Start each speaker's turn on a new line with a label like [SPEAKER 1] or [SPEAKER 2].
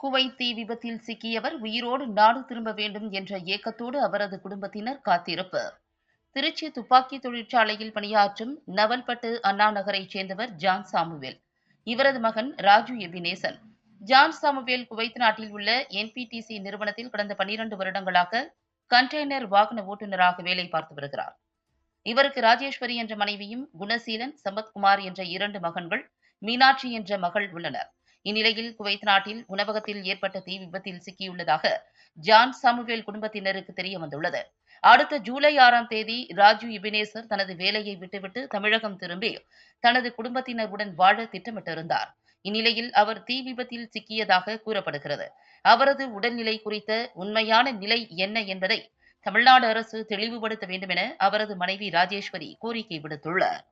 [SPEAKER 1] Kuwait தீ விபத்தில் சிக்கியவர் உயிரோடு நாடு திரும்ப வேண்டும் என்ற ஏக்கத்தோடு அவரது குடும்பத்தினர் காத்திருப்பு. திருச்சி துப்பாக்கி தொழிற்சாலையில் பணியாற்றும் நவல்பட்டு அண்ணா நகரைச் சேர்ந்தவர் ஜான் சாமுவேல். இவரது மகன் Raju Ebenezer John Samuel Kuwait நாட்டில் உள்ள என்பிடிசி நிறுவனத்தில் கடந்த பனிரெண்டு வருடங்களாக கண்டெய்னர் வாகன ஓட்டுநராக வேலை பார்த்து வருகிறார். இவருக்கு ராஜேஸ்வரி என்ற மனைவியும் குணசீலன் சம்பத்குமார் என்ற இரண்டு மகன்கள் மீனாட்சி என்ற மகள் உள்ளனர். இந்நிலையில் குவைத் நாட்டில் உணவகத்தில் ஏற்பட்ட தீ விபத்தில் சிக்கியுள்ளதாக ஜான் சாமுவேல் குடும்பத்தினருக்கு தெரிய வந்துள்ளது. அடுத்த ஜூலை ஆறாம் தேதி ராஜு இபினேசர் தனது வேலையை விட்டுவிட்டு தமிழகம் திரும்பி தனது குடும்பத்தினருடன் வாழ திட்டமிட்டிருந்தார். இந்நிலையில் அவர் தீ விபத்தில் சிக்கியதாக கூறப்படுகிறது. அவரது உடல்நிலை குறித்த உண்மையான நிலை என்ன என்பதை தமிழ்நாடு அரசு தெளிவுபடுத்த வேண்டும் என அவரது மனைவி ராஜேஸ்வரி கோரிக்கை விடுத்துள்ளார்.